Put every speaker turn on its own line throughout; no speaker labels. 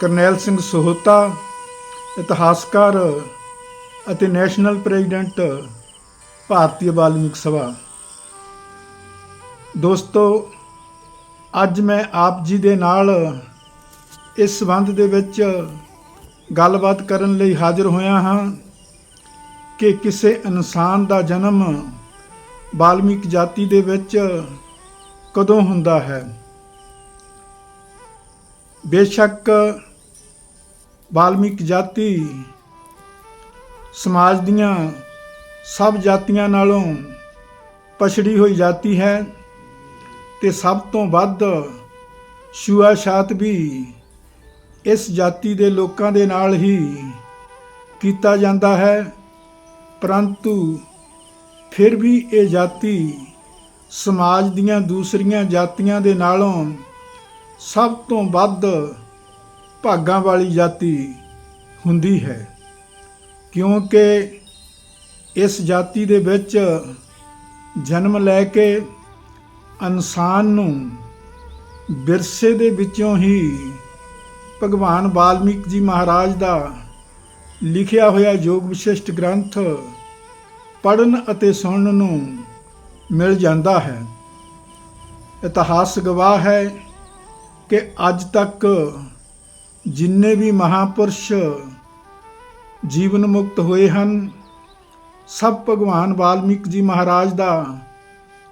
ਕਰਨੈਲ ਸਿੰਘ ਸੋਹਤਾ, ਇਤਿਹਾਸਕਾਰ ਅਤੇ national president ਭਾਰਤੀ ਬਾਲਮਿਕ ਸਭਾ। ਦੋਸਤੋ, ਅੱਜ ਮੈਂ ਆਪ ਜੀ ਦੇ ਨਾਲ ਇਸ ਸੰਬੰਧ ਦੇ ਵਿੱਚ ਗੱਲਬਾਤ ਕਰਨ ਲਈ ਹਾਜ਼ਰ ਹੋਇਆ ਹਾਂ ਕਿ ਕਿਸੇ ਇਨਸਾਨ ਦਾ ਜਨਮ ਵਾਲਮੀਕ ਜਾਤੀ ਦੇ ਵਿੱਚ ਕਦੋਂ ਹੁੰਦਾ ਹੈ। ਬੇਸ਼ੱਕ ਵਾਲਮੀਕ ਜਾਤੀ ਸਮਾਜ ਦੀਆਂ ਸਭ ਜਾਤੀਆਂ ਨਾਲੋਂ ਪਛੜੀ ਹੋਈ ਜਾਤੀ ਹੈ ਤੇ ਸਭ ਤੋਂ ਵੱਧ ਛੂਆਛਾਤ ਵੀ ਇਸ ਜਾਤੀ ਦੇ ਲੋਕਾਂ ਦੇ ਨਾਲ ਹੀ ਕੀਤਾ ਜਾਂਦਾ ਹੈ। ਪਰੰਤੂ ਫਿਰ ਵੀ ਇਹ ਜਾਤੀ ਸਮਾਜ ਦੀਆਂ ਦੂਸਰੀਆਂ ਜਾਤੀਆਂ ਦੇ ਨਾਲੋਂ ਸਭ ਤੋਂ ਵੱਧ ਭਾਗਾਂ ਵਾਲੀ ਜਾਤੀ ਹੁੰਦੀ ਹੈ, ਕਿਉਂਕਿ ਇਸ ਜਾਤੀ ਦੇ ਵਿੱਚ ਜਨਮ ਲੈ ਕੇ ਇਨਸਾਨ ਨੂੰ ਵਿਰਸੇ ਦੇ ਵਿੱਚੋਂ ਹੀ ਭਗਵਾਨ ਵਾਲਮੀਕ ਜੀ ਮਹਾਰਾਜ ਦਾ ਲਿਖਿਆ ਹੋਇਆ ਯੋਗ ਵਿਸ਼ਿਸ਼ਟ ਗ੍ਰੰਥ ਪੜਨ ਅਤੇ ਸੁਣਨ ਨੂੰ ਮਿਲ ਜਾਂਦਾ ਹੈ। ਇਤਿਹਾਸ ਗਵਾਹ ਹੈ ਕਿ ਅੱਜ ਤੱਕ ਜਿੰਨੇ ਵੀ ਮਹਾਪੁਰਸ਼ ਜੀਵਨ ਮੁਕਤ ਹੋਏ ਹਨ, ਸਭ ਭਗਵਾਨ ਵਾਲਮੀਕ ਜੀ ਮਹਾਰਾਜ ਦਾ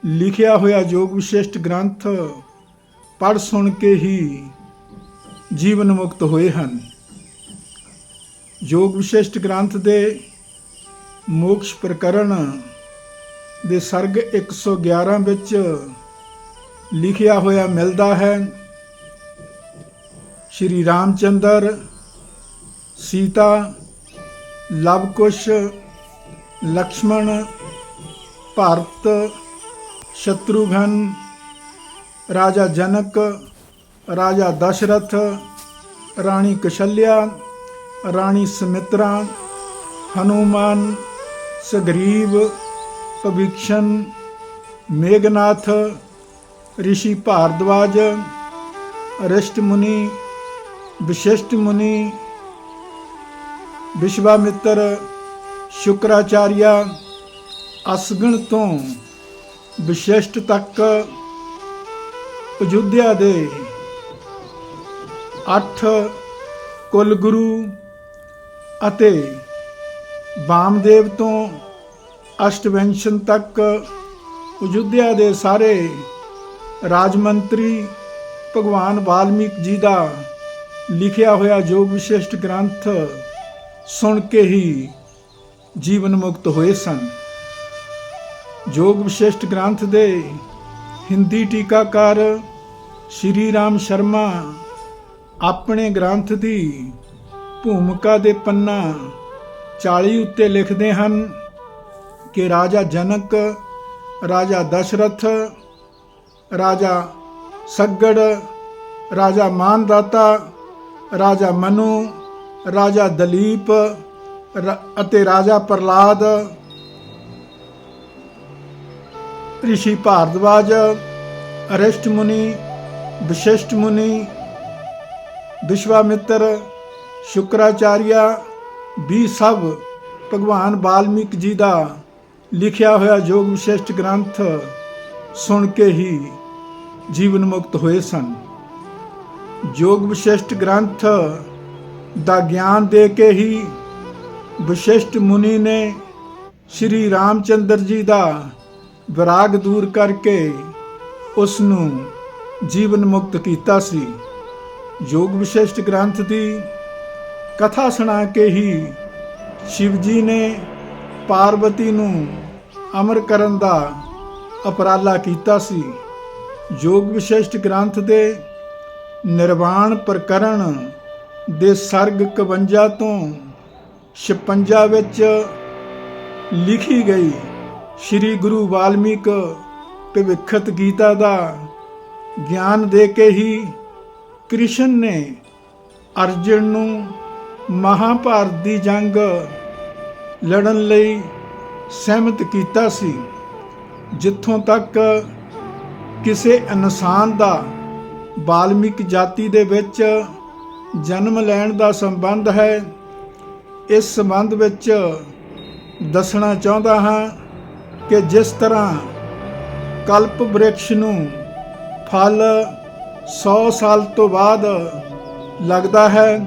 ਲਿਖਿਆ ਹੋਇਆ ਯੋਗ ਵਿਸ਼ਿਸ਼ਟ ਗ੍ਰੰਥ ਪੜ ਸੁਣ ਕੇ ਹੀ ਜੀਵਨ ਮੁਕਤ ਹੋਏ ਹਨ। ਯੋਗ ਵਿਸ਼ੇਸ਼ਟ ਗ੍ਰੰਥ ਦੇ ਮੋਕਸ਼ ਪ੍ਰਕਰਣ ਦੇ ਸਰਗ 111 ਵਿੱਚ ਲਿਖਿਆ ਹੋਇਆ ਮਿਲਦਾ ਹੈ। ਸ਼੍ਰੀ ਰਾਮਚੰਦਰ, ਸੀਤਾ, ਲਵਕੁਸ਼, ਲਕਸ਼ਮਣ, ਭਾਰਤ, ਸ਼ਤਰੂਘਨ, ਰਾਜਾ ਜਨਕ, ਰਾਜਾ ਦਸ਼ਰਥ, ਰਾਣੀ ਕਸ਼ਲਿਆ, ਰਾਣੀ ਸੁਮਿਤਰਾ, ਹਨੂਮਾਨ, ਸਗਰੀਵ ਭਵਿਕਸ਼ਨ ਮੇਗਨਾਥ ਰਿਸ਼ੀ ਭਾਰਦਵਾਜ અરષ્ટ મુનિ ਵਿਸ਼ਿਸ਼ਟ ਮੁਨੀ, ਵਿਸ਼ਵਾਮਿੱਤਰ, ਸ਼ੁਕਰਾਚਾਰੀਆ, ਅਸਗਣ ਤੋਂ ਵਿਸ਼ਿਸ਼ਟ ਤੱਕ ਅਯੁੱਧਿਆ ਦੇ ਅੱਠ ਕੁਲ ਗੁਰੂ ਅਤੇ ਬਾਮਦੇਵ ਤੋਂ ਅਸ਼ਟਵੈਂਸ਼ਨ ਤੱਕ ਅਯੁੱਧਿਆ ਦੇ ਸਾਰੇ ਰਾਜ ਮੰਤਰੀ ਭਗਵਾਨ ਵਾਲਮੀਕ ਜੀ ਦਾ ਲਿਖਿਆ ਹੋਇਆ ਯੋਗ ਵਿਸ਼ਿਸ਼ਟ ਗ੍ਰੰਥ ਸੁਣ ਕੇ ਹੀ ਜੀਵਨ ਮੁਕਤ ਹੋਏ ਸਨ। ਯੋਗ ਵਿਸ਼ਿਸ਼ਟ ਗ੍ਰੰਥ ਦੇ ਹਿੰਦੀ ਟੀਕਾਕਾਰ ਸ਼੍ਰੀ ਰਾਮ ਸ਼ਰਮਾ ਆਪਣੇ ਗ੍ਰੰਥ ਦੀ ਭੂਮਿਕਾ ਦੇ ਪੰਨਾ 40 ਉੱਤੇ ਲਿਖਦੇ ਹਨ ਕਿ ਰਾਜਾ ਜਨਕ, ਰਾਜਾ ਦਸ਼ਰਥ, ਰਾਜਾ ਸੱਗੜ, ਰਾਜਾ ਮਾਨਦਾਤਾ ਰਾਜਾ ਮਨੂ, ਰਾਜਾ ਦਲੀਪ, ਰ- ਅਤੇ ਰਾਜਾ ਪ੍ਰਲਾਦ ઋષਿ ਭਾਰਦਵਾਜ, ਅਰਿਸ਼ਟ ਮੁਨੀ, ਵਿਸ਼ਿਸ਼ਟ ਮੁਨੀ, ਵਿਸ਼ਵਾਮਿੱਤਰ, ਸ਼ੁਕਰਾਚਾਰੀਆ, ਵੀ ਸਭ ਭਗਵਾਨ ਵਾਲਮੀਕ ਜੀ ਦਾ ਲਿਖਿਆ ਹੋਇਆ ਯੋਗ ਵਿਸ਼ਿਸ਼ਟ ਗ੍ਰੰਥ ਸੁਣ ਕੇ ਹੀ ਜੀਵਨ ਮੁਕਤ ਹੋਏ ਸਨ। ਯੋਗ ਵਿਸ਼ਿਸ਼ਟ ਗ੍ਰੰਥ ਦਾ ਗਿਆਨ ਦੇ ਕੇ ਹੀ ਵਿਸ਼ਿਸ਼ਟ ਮੁਨੀ ਨੇ ਸ਼੍ਰੀ ਰਾਮਚੰਦਰ ਜੀ ਦਾ ਵਿਰਾਗ ਦੂਰ ਕਰਕੇ ਉਸ ਨੂੰ ਜੀਵਨ ਮੁਕਤ ਕੀਤਾ ਸੀ। ਯੋਗ ਵਿਸ਼ਿਸ਼ਟ ਗ੍ਰੰਥ ਦੀ ਕਥਾ ਸੁਣਾ ਕੇ ਹੀ ਸ਼ਿਵ ਜੀ ਨੇ ਪਾਰਵਤੀ ਨੂੰ ਅਮਰ ਕਰਨ ਦਾ ਉਪਰਾਲਾ ਕੀਤਾ ਸੀ। ਯੋਗ ਵਿਸ਼ਿਸ਼ਟ ਗ੍ਰੰਥ ਦੇ ਨਿਰਵਾਣ ਪ੍ਰਕਰਣ ਦੇ ਸਰਗ 51 ਤੋਂ 56 ਵਿੱਚ ਲਿਖੀ ਗਈ ਸ੍ਰੀ ਗੁਰੂ ਵਾਲਮੀਕ ਭਵਿੱਖਤ ਗੀਤਾ ਦਾ ਗਿਆਨ ਦੇ ਕੇ ਹੀ ਕ੍ਰਿਸ਼ਨ ਨੇ ਅਰਜੁਨ ਨੂੰ ਮਹਾਭਾਰਤ ਦੀ ਜੰਗ ਲੜਨ ਲਈ ਸਹਿਮਤ ਕੀਤਾ ਸੀ, ਜਿੱਥੋਂ ਤੱਕ ਕਿਸੇ ਇਨਸਾਨ ਦਾ ਬਾਲਮਿਕ ਜਾਤੀ ਦੇ ਵਿੱਚ ਜਨਮ ਲੈਣ ਦਾ ਸੰਬੰਧ ਹੈ। ਇਸ ਸੰਬੰਧ ਵਿੱਚ ਦੱਸਣਾ ਚਾਹੁੰਦਾ ਹਾਂ ਕਿ ਜਿਸ ਤਰ੍ਹਾਂ ਕਲਪ ਬ੍ਰਿਕਸ਼ ਨੂੰ ਫਲ 100 ਸਾਲ ਤੋਂ ਬਾਅਦ ਲੱਗਦਾ ਹੈ,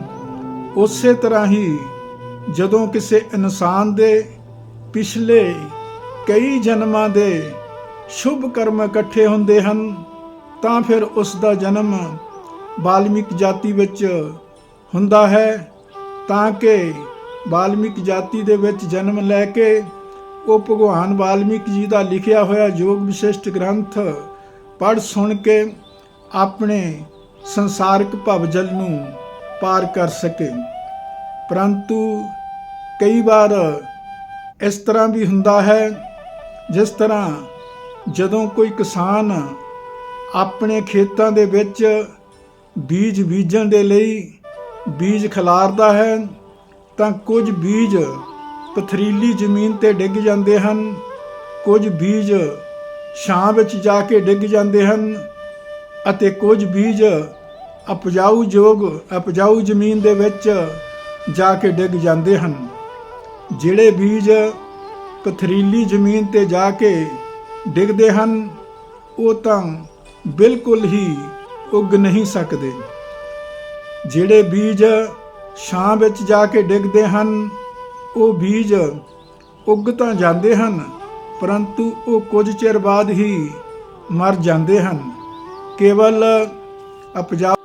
ਉਸੇ ਤਰ੍ਹਾਂ ਹੀ ਜਦੋਂ ਕਿਸੇ ਇਨਸਾਨ ਦੇ ਪਿਛਲੇ ਕਈ ਜਨਮਾਂ ਦੇ ਸ਼ੁਭ ਕਰਮ ਇਕੱਠੇ ਹੁੰਦੇ ਹਨ ਤਾਂ ਫਿਰ ਉਸ ਦਾ ਜਨਮ ਬਾਲਮਿਕ ਜਾਤੀ ਵਿੱਚ ਹੁੰਦਾ ਹੈ, ਤਾਂ ਕਿ ਬਾਲਮਿਕ ਜਾਤੀ ਦੇ ਵਿੱਚ ਜਨਮ ਲੈ ਕੇ ਉਹ ਭਗਵਾਨ ਵਾਲਮੀਕ ਜੀ ਦਾ ਲਿਖਿਆ ਹੋਇਆ ਯੋਗ ਵਿਸ਼ਿਸ਼ਟ ਗ੍ਰੰਥ ਪੜ੍ਹ ਸੁਣ ਕੇ ਆਪਣੇ ਸੰਸਾਰਿਕ ਭਵਜਲ ਨੂੰ ਪਾਰ ਕਰ ਸਕੇ। ਪਰੰਤੂ ਕਈ ਵਾਰ ਇਸ ਤਰ੍ਹਾਂ ਵੀ ਹੁੰਦਾ ਹੈ, ਜਿਸ ਤਰ੍ਹਾਂ ਜਦੋਂ ਕੋਈ ਕਿਸਾਨ ਆਪਣੇ ਖੇਤਾਂ ਦੇ ਵਿੱਚ ਬੀਜ ਬੀਜਣ ਦੇ ਲਈ ਬੀਜ ਖਿਲਾਰਦਾ ਹੈ, ਤਾਂ ਕੁਝ ਬੀਜ ਪਥਰੀਲੀ ਜ਼ਮੀਨ ਤੇ ਡਿੱਗ ਜਾਂਦੇ ਹਨ, ਕੁਝ ਬੀਜ ਛਾਂ ਵਿੱਚ ਜਾ ਕੇ ਡਿੱਗ ਜਾਂਦੇ ਹਨ ਅਤੇ ਕੁਝ ਬੀਜ ਉਪਜਾਊ ਯੋਗ ਉਪਜਾਊ ਜ਼ਮੀਨ ਦੇ ਵਿੱਚ ਜਾ ਕੇ ਡਿੱਗ ਜਾਂਦੇ ਹਨ। ਜਿਹੜੇ ਬੀਜ ਪਥਰੀਲੀ ਜ਼ਮੀਨ ਤੇ ਜਾ ਕੇ ਡਿੱਗਦੇ ਹਨ, ਉਹ ਤਾਂ ਬਿਲਕੁਲ ਹੀ ਉੱਗ ਨਹੀਂ ਸਕਦੇ। ਜਿਹੜੇ ਬੀਜ ਛਾਂ ਵਿੱਚ ਜਾ ਕੇ ਡਿੱਗਦੇ ਹਨ, ਉਹ ਬੀਜ ਉੱਗ ਤਾਂ ਜਾਂਦੇ ਹਨ, ਪਰੰਤੂ ਉਹ ਕੁਝ ਚਿਰ ਬਾਅਦ ਹੀ ਮਰ ਜਾਂਦੇ ਹਨ। ਕੇਵਲ ਉਪਜਾਊ